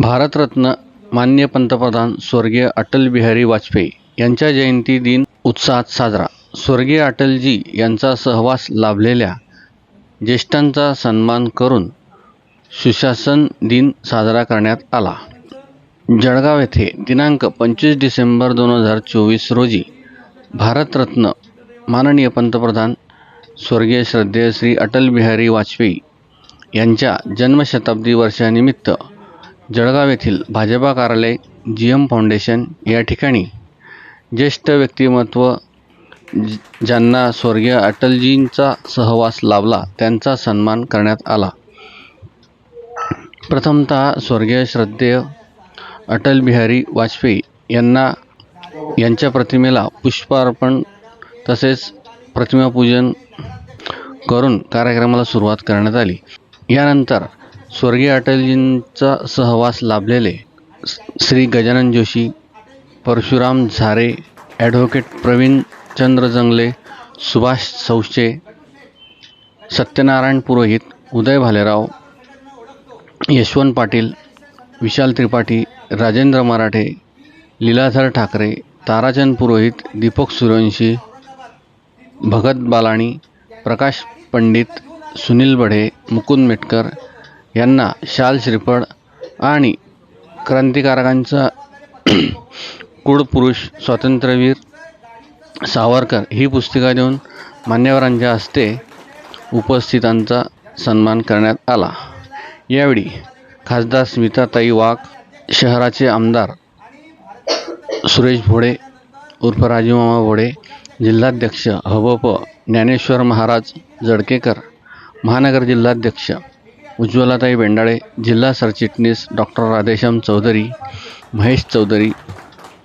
भारतरत्न मान्य पंतप्रधान स्वर्गीय अटल बिहारी वाजपेयी यांच्या जयंती दिन उत्साहात साजरा. स्वर्गीय अटलजी यांचा सहवास लाभलेल्या ज्येष्ठांचा सन्मान करून सुशासन दिन साजरा करण्यात आला. जळगाव येथे दिनांक पंचवीस डिसेंबर दोन हजार चोवीस रोजी भारतरत्न माननीय पंतप्रधान स्वर्गीय श्रद्धेय श्री अटल बिहारी वाजपेयी यांच्या जन्मशताब्दी वर्षानिमित्त जळगाव येथील भाजपा कार्यालय जी एम फाउंडेशन या ठिकाणी ज्येष्ठ व्यक्तिमत्व ज्यांना स्वर्गीय अटलजींचा सहवास लाभला त्यांचा सन्मान करण्यात आला. प्रथमतः स्वर्गीय श्रद्धेय अटल बिहारी वाजपेयी यांना यांच्या प्रतिमेला पुष्पार्पण तसेच प्रतिमापूजन करून कार्यक्रमाला सुरुवात करण्यात आली. यानंतर स्वर्गीय अटलजींचा सहवास लाभलेले श्री गजानन जोशी परशुराम झारे ॲडव्होकेट प्रवीण चंद्र जंगले सुभाष सौशे सत्यनारायण पुरोहित उदय भालेराव यशवंत पाटील विशाल त्रिपाठी राजेंद्र मराठे लीलाधर ठाकरे ताराचंद पुरोहित दीपक सूर्यवंशी भगत बालाणी प्रकाश पंडित सुनील बढे मुकुंद मेटकर यांना शाल श्रीफळ आणि क्रांतिकारकांचा कुळपुरुष स्वातंत्र्यवीर सावरकर ही पुस्तिका देऊन मान्यवरांच्या हस्ते उपस्थितांचा सन्मान करण्यात आला. यावेळी खासदार स्मिताताई वाघ शहराचे आमदार सुरेश भोडे उर्फ राजूमामा भोडे जिल्हाध्यक्ष हबप ज्ञानेश्वर महाराज जडकेकर महानगर जिल्हाध्यक्ष उज्ज्वलाताई बेंडाळे जिल्हा सरचिटणीस डॉक्टर राधेश्याम चौधरी महेश चौधरी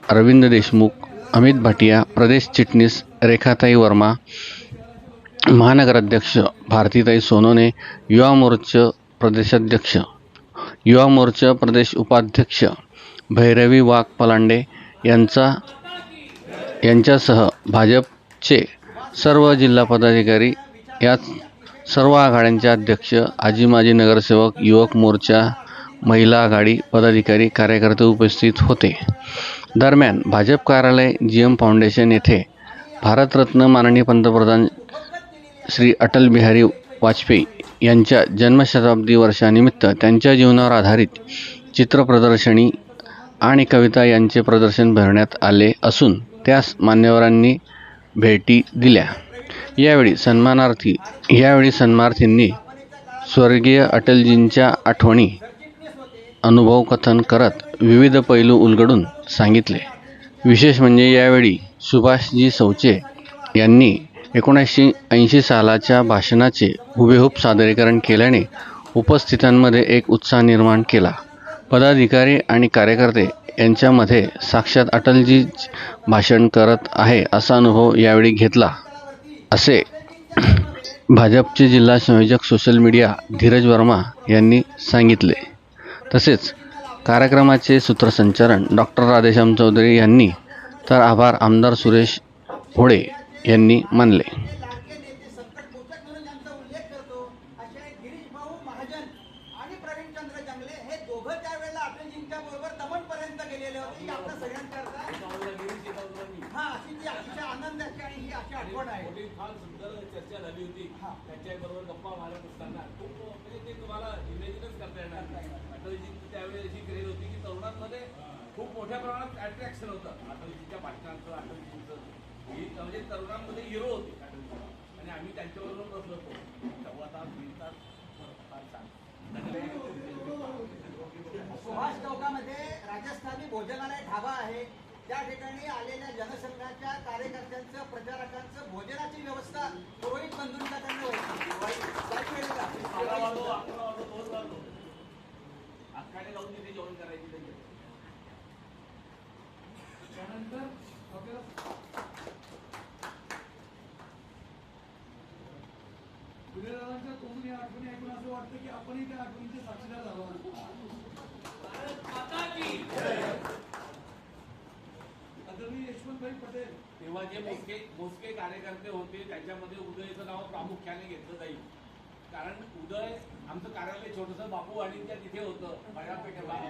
अरविंद देशमुख अमित भाटिया प्रदेश चिटणीस रेखाताई वर्मा महानगराध्यक्ष भारतीताई सोनोने युवा मोर्चा प्रदेशाध्यक्ष युवा मोर्चा प्रदेश उपाध्यक्ष भैरवी वाघ पलांडे यांचा यांच्यासह भाजपचे सर्व जिल्हा पदाधिकारी यात सर्व आघाड्यांचे अध्यक्ष आजी माजी नगरसेवक युवक मोर्चा महिला आघाडी पदाधिकारी कार्यकर्ते उपस्थित होते. दरम्यान भाजप कार्यालय जी एम फाउंडेशन येथे भारतरत्न माननीय पंतप्रधान श्री अटल बिहारी वाजपेयी यांच्या जन्मशताब्दी वर्षानिमित्त त्यांच्या जीवनावर आधारित चित्रप्रदर्शनी आणि कविता यांचे प्रदर्शन भरण्यात आले असून त्यास मान्यवरांनी भेटी दिल्या. यावेळी सन्मानार्थी यावेळी सन्मानार्थींनी स्वर्गीय अटलजींच्या आठवणी अनुभव कथन करत विविध पैलू उलगडून सांगितले. विशेष म्हणजे यावेळी सुभाषजी सौचे यांनी एकोणीसशे ऐंशी सालाच्या भाषणाचे हुबेहूब सादरीकरण केल्याने उपस्थितांमध्ये एक उत्साह निर्माण केला. पदाधिकारी आणि कार्यकर्ते यांच्यामध्ये साक्षात अटलजी भाषण करत आहे असा अनुभव यावेळी घेतला. असे भाजपचे जिल्हा संयोजक सोशल मीडिया धीरज वर्मा यांनी सांगितले. तसेच कार्यक्रमाचे सूत्रसंचालन डॉक्टर राधेश्याम चौधरी यांनी तर आभार आमदार सुरेश होळे यांनी मानले. हे दोघं त्यावेळेला दमनपर्यंत गेलेले होते आपल्या सगळ्यांकरता हा अशी जी अतिशय आनंदाची आणि ही अशी आठवण आहे. मोठी फार सुंदर चर्चा झाली होती. त्याच्याबरोबर गप्पा मारत असताना. खूप म्हणजे ते तुम्हाला इमॅजिनच करता येणार नाही. अटलजी त्यावेळी अशी क्रेज होती की तरुणांमध्ये खूप मोठ्या प्रमाणात अट्रॅक्शन होतं. अटलजीच्या भाषणांचं अटलजींचं ही म्हणजे तरुणांमध्ये हिरो होते. अटलजी आणि आम्ही त्यांच्याबरोबर बसलो होतो सव्वा तास दीड तास फार छान सुभाष चौकामध्ये राजस्थानी भोजनालय ढाबा आहे त्या ठिकाणी आलेल्या जनसंघाच्या कार्यकर्त्यांचं प्रचारकांचं भोजनाची व्यवस्था पुरोहित बंधूंच्याकडनं होती. अख्खाने जाऊन तिथे जेवण करायची त्यानंतर तोंडून या आठवणी ऐकून असं वाटतं की आपणही त्या आठवणीचे साक्षीदार झालो आदरणीय यशवंतभाई पटेल. तेव्हा जे मोजके मोजके कार्यकर्ते होते त्याच्यामध्ये उदयचं नाव प्रामुख्याने घेतलं जाईल. कारण उदय आमचं कार्यालय छोटस बापू वाडीच्या तिथे होतं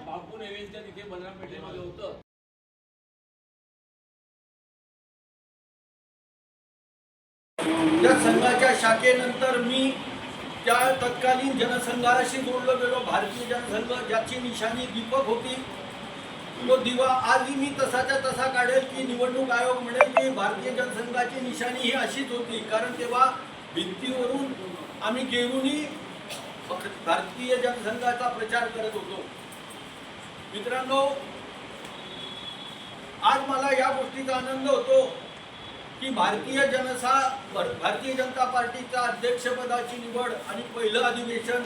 बापू नेवेंच्या तिथे होतं. त्या संघाच्या शाखेनंतर मी त्या तत्कालीन जनसंघाशी जोडलो गेलो. भारतीय जनसंघ ज्याची निशाणी दीपक होती तो दिवा आजही मी तसाच्या तसा काढेल की निवडणूक आयोग म्हणेल की भारतीय जनसंघाची निशाणी ही अशीच होती. कारण तेव्हा भिंतीवरून आम्ही गेरूनही भारतीय जनसंघाचा प्रचार करत होतो. मित्रांनो आज मला या गोष्टीचा आनंद होतो की भारतीय जनसा भारतीय जनता पार्टीच्या अध्यक्षपदाची निवड आणि पहिलं अधिवेशन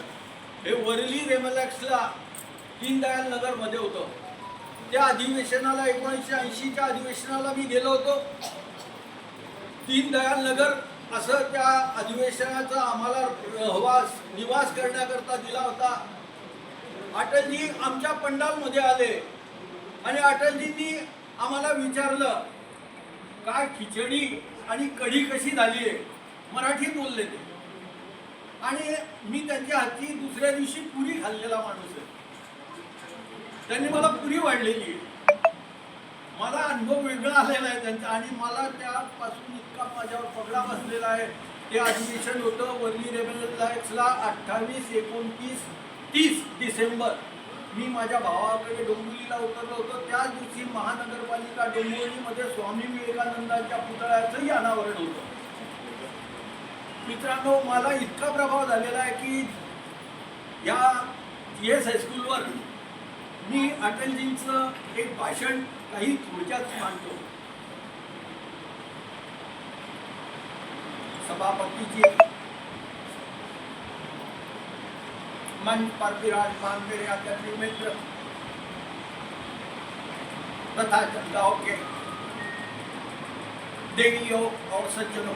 हे वरली रेमलॅक्सला दीनदयाल नगरमध्ये होतं. त्या अधिवेशनाला एकोणीसशे ऐंशीच्या अधिवेशनाला मी गेलो होतो. दीनदयाल नगर असं त्या अधिवेशनाचा आम्हाला रहवास निवास करण्याकरता दिला होता. अटलजी आमच्या पंडालमध्ये आले आणि अटलजींनी आम्हाला विचारलं काय खिचडी आणि कढी कशी झाली आहे? मराठीत बोलले ते. आणि मी त्यांच्या हाती दुसऱ्या दिवशी पुरी खाल्लेला माणूस आहे. त्यांनी मला पुरी वाढलेली मला अनुभव वेगळा आलेला आहे त्यांचा आणि मला त्यापासून इतका माझ्यावर पगडा बसलेला आहे. ते अधिवेशन होतं वर्ली रेबेल्सला अठ्ठावीस एकोणतीस तीस डिसेंबर. मी माझ्या भावाकडे डोंबिवलीला उतरलो होतो. त्याच दिवशी महानगरपालिका डोंबिवलीमध्ये स्वामी विवेकानंदांच्या पुतळ्याचंही अनावरण होतं. मित्रांनो मला इतका प्रभाव झालेला आहे की या जी एस हायस्कूलवर मी अटलजींचं एक भाषण काही थोडक्यात मांडतो सभापतीजी मंच पर विराजमान मेरे आदरणीय मित्र, तथा जनताओं के देवियों और सज्जनों,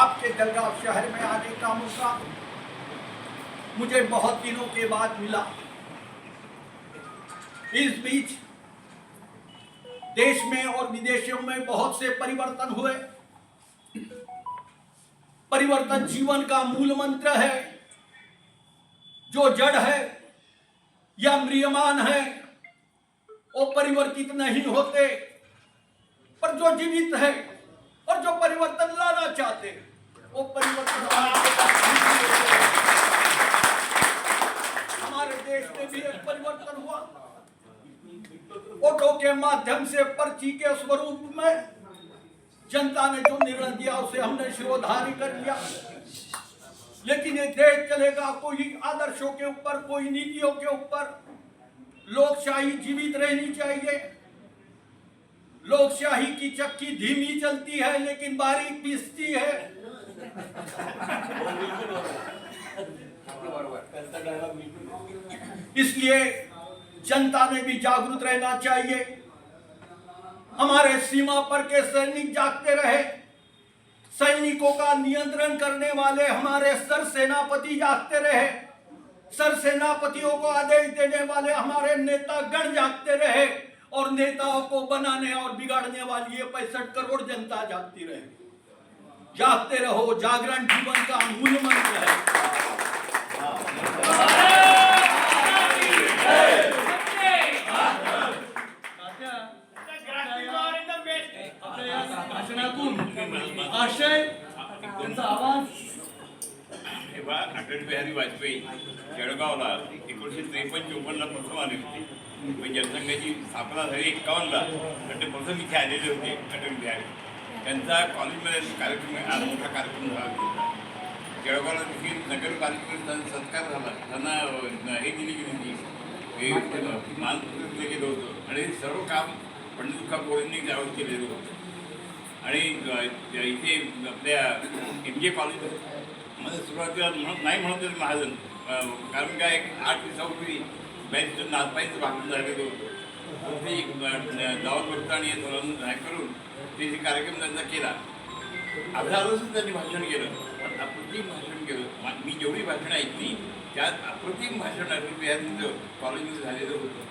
आपके जलगांव शहर में आने का मौका मुझे बहुत दिनों के बाद मिला। इस बीच देश में और विदेशों में बहुत से परिवर्तन हुए। परिवर्तन जीवन का मूल मंत्र है। जो जड़ है या म्रियमान है, वो परिवर्तित नहीं होते। पर जो जीवित है और जो परिवर्तन लाना चाहते हैं, वो परिवर्तन देश में भी एक परिवर्तन हुआ। वोटों के माध्यम से पर्ची के स्वरूप में जनता ने जो निर्णय दिया, उसे हमने शिरोधारी कर लिया। लेकिन ये देश चलेगा कोई आदर्शों के ऊपर, कोई नीतियों के ऊपर। लोकशाही जीवित रहनी चाहिए। लोकशाही की चक्की धीमी चलती है, लेकिन बारीक पीसती है। इसलिए जनता में भी जागरूक रहना चाहिए। हमारे सीमा पर के सैनिक जागते रहे। सैनिकों का नियंत्रण करने वाले हमारे सर सेनापति जागते रहे। सर सेनापतियों को आदेश देने वाले हमारे नेता गण जागते रहे और नेताओं को बनाने और बिगाड़ने वाली ये पैंसठ करोड़ जनता जागती रहे। जागते रहो, जागरण जीवन का मूल मंत्र है आशय त्यांचा आवाज. तेव्हा अटल बिहारी वाजपेयी जळगावला एकोणीसशे त्रेपन्न चोपन्नला प्रथम आले होते. पण जनसंघाची स्थापना झाली एक्कावन्नला तर ते प्रथम इथे आलेले होते अटल बिहारी. त्यांचा कॉलेजमध्ये कार्यक्रम मोठा कार्यक्रम झाला होता जळगावला देखील नगरपालिकेकडून त्यांचा सत्कार झाला. त्यांना हे दिली गेली होती हे मानपत्र दिलं गेलं होतं. आणि हे सर्व काम पंडित तुका गोळींनी त्यावेळी केलेलं होतं. आणि इथे आपल्या एम जे कॉलेजमध्ये सुरुवातीला म्हणत नाही म्हणत होते महाजन. कारण काय एक आठ दिवसापूर्वी बँक नागपाईचं भाषण झालेलं होतं. ते गावात बघता आणि धोरण नाही करून ते जे कार्यक्रम त्यांचा केला अभ्यासून त्यांनी भाषण केलं. अप्रतिम भाषण केलं. मी जेवढी भाषणं ऐकली त्यात अप्रतिम भाषण अटल कॉलेजमध्ये झालेलं होतं.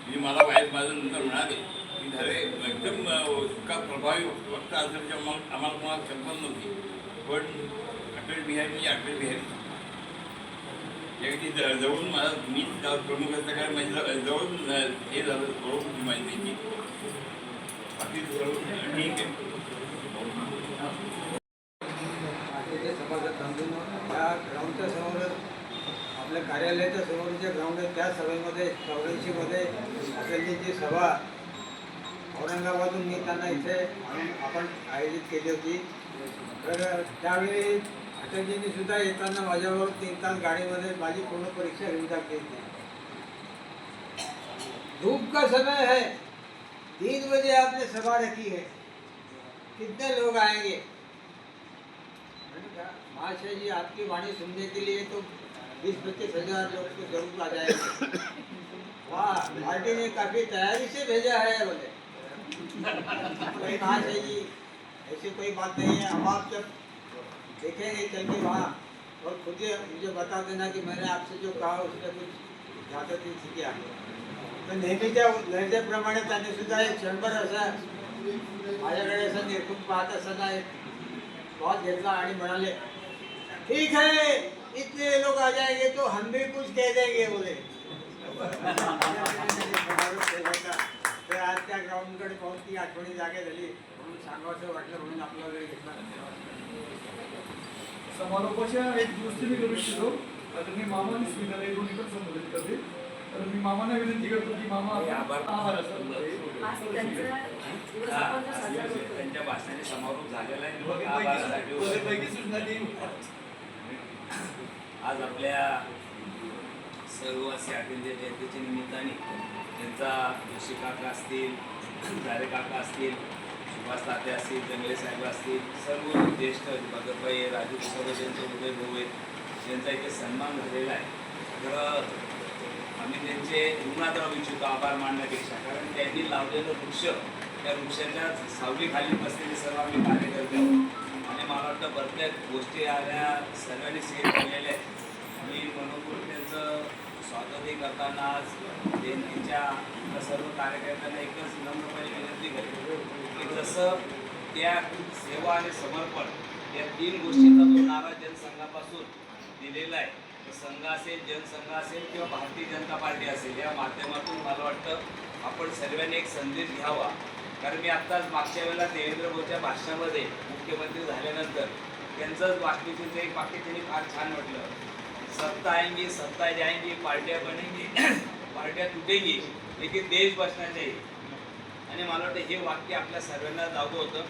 म्हणजे मला वाईट माझं नंतर म्हणाले की झाले एकदम अ, इतका प्रभावी वक्ता असेल मग आम्हाला कोणाला कल्पना नव्हती. पण अटल बिहारी म्हणजे अटल बिहारी. जगदी ज- जवळून मला मी प्रमुख असल्याकडे कारण माझी जवळून हे झालं बरोबर माहिती बाकी ठीक आहे बाकीचे सभासद थांबून त्या ग्राउंडच्या समोर आपल्या कार्यालयाच्या समोर जे ग्राउंड आहे त्या सभेमध्ये चौऱ्याऐंशीमध्ये अटलजींची सभा. औरंगाबादहून येताना इथे आपण आयोजित केली होती. तर त्यावेळी अटलजींनी सुद्धा येताना माझ्याबरोबर तीन तास गाडीमध्ये माझी पूर्ण परीक्षा घेऊन टाकली होती. धूप का समय है तीन बजे आपने सभा रखी है कितने लोग आएंगे? महाशय जी, आपकी वाणी सुनने के लिए तो बीस पच्चीस हज़ार लोग तो ज़रूर आ जाएँगे। वाह, पार्टी ने काफ़ी तैयारी से भेजा है बोले कोई महाशय जी, ऐसी कोई बात नहीं है, अब आप जब देखेंगे चल के वहाँ और खुद मुझे बता देना कि मैंने आपसे जो कहा, उसने कुछ ज़्यादा नहीं किया तर नेहमीच्या लहजेप्रमाणे त्यांनी सुद्धा एक क्षणभर असा माझ्याकडे असं निरखून पाहत असताना श्वास घेतला आणि म्हणाले ठीक है इतने लोग आ जाएंगे तो हम भी कुछ कह देंगे बोले. तर आज त्या ग्राउंडकडे पाहून ती आठवणी जागे झाली. म्हणून सांगावं वाटलं म्हणून आपला वेळ घेतला. समारोपाच्या एक दुरुस्ती मी करू इच्छितो तर मी मामाने स्वीकारले दोन्ही पण संबोधित करते. तर मी मामांना विनंती करतो की मामा आभार. असतात आज त्यांचा दिवस आपण जो साजरा करतोय. त्यांच्या भाषणाने समारोप झालेला आहे. आज आपल्या सर्ववासी अखिल जयंतीच्या निमित्ताने त्यांचा जोशी काका असतील जारे काका असतील सुभाष ताते असतील जंगले साहेब असतील सर्व ज्येष्ठ भगतबाई राजू सर्व त्यांचे उदय भाऊ आहेत त्यांचा इथे सन्मान झालेला आहे. तर आम्ही त्यांचे ऋणात राहू इच्छितो आभार मानण्यापेक्षा कारण त्यांनी लावलेलं वृक्ष त्या वृक्षाच्या सावलीखाली बसलेले सर्व आम्ही कार्यकर्ते आहोत. आणि मला वाटतं प्रत्येक गोष्टी आल्या सर्वांनी शेअर केलेल्या आहेत. मी मनोपूर त्यांचं स्वागतही करताना आज जयंतीच्या सर्व कार्यकर्त्यांना एकच नम्रपणे विनंती करेल की जसं त्या सेवा आणि समर्पण या तीन गोष्टींचा जो नारा जनसंघापासून दिलेला आहे संघ असेल जनसंघ असेल किंवा भारतीय जनता पार्टी असेल या माध्यमातून मला वाटतं आपण सर्वांनी एक संदेश घ्यावा. कारण मी आत्ताच मागच्या वेळेला देवेंद्र भाऊच्या भाषणामध्ये मुख्यमंत्री झाल्यानंतर त्यांचंच वाक्यचित्र एक वाक्य त्यांनी फार छान म्हटलं. सत्ता आएंगी सत्ता जाएंगी पार्ट्या बनेंगी पार्ट्या तुटेंगी लेकिन देश बसना आणि मला वाटतं हे वाक्य आपल्या सर्वांना लागू होतं.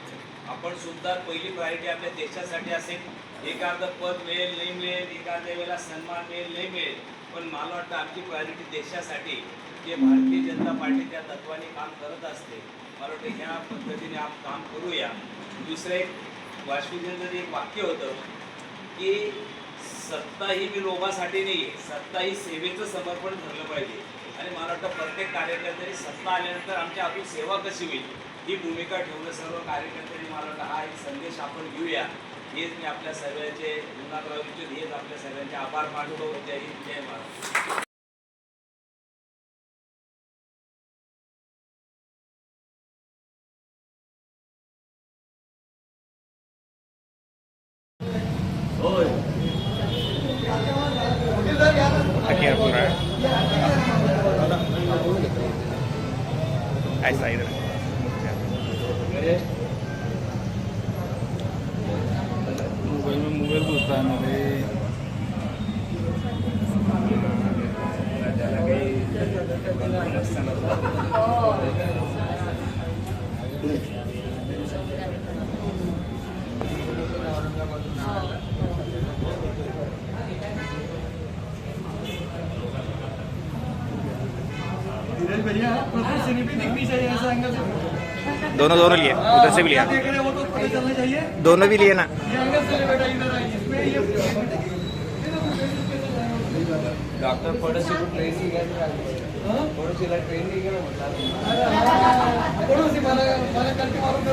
आपण सुद्धा पहिली प्रायोरिटी आपल्या देशासाठी असेल एखादं पद मिळेल नाही मिळेल एखाद्या वेळेला सन्मान मिळेल नाही मिळेल. पण मला वाटतं आमची प्रायोरिटी देशासाठी जे भारतीय जनता पार्टी त्या तत्वाने काम करत असते. मला वाटतं ह्या पद्धतीने आपण काम करूया. दुसरं एक वाजपेयींचं एक वाक्य होतं की सत्ता ही मी लोभासाठी नाही आहे सत्ता ही सेवेचं समर्पण ठरलं पाहिजे. आणि मला वाटतं प्रत्येक कार्यकर्त्यांनी सत्ता आल्यानंतर आमच्या आपली सेवा कशी होईल ही भूमिका ठेवणं सर्व कार्यकर्त्यांनी मला वाटतं हा एक संदेश आपण घेऊया. हेच मी आपल्या ऋणात राहू इच्छितो हेच आपल्या सर्वांचे आभार मानतो. जय हिंद जय महाराष्ट्र ऐसा मोबाइल में मोबाइल घुसता है ना रे धीरज भैया प्रदर्शनी भी दिखनी चाहिए ऐसा एंगल से दोनों दोनों लिए उधर से भी लिया दोनों भी लिए ना डॉक्टर पड़ोसी को पड़ोसी ला मला मला कल्टी मारून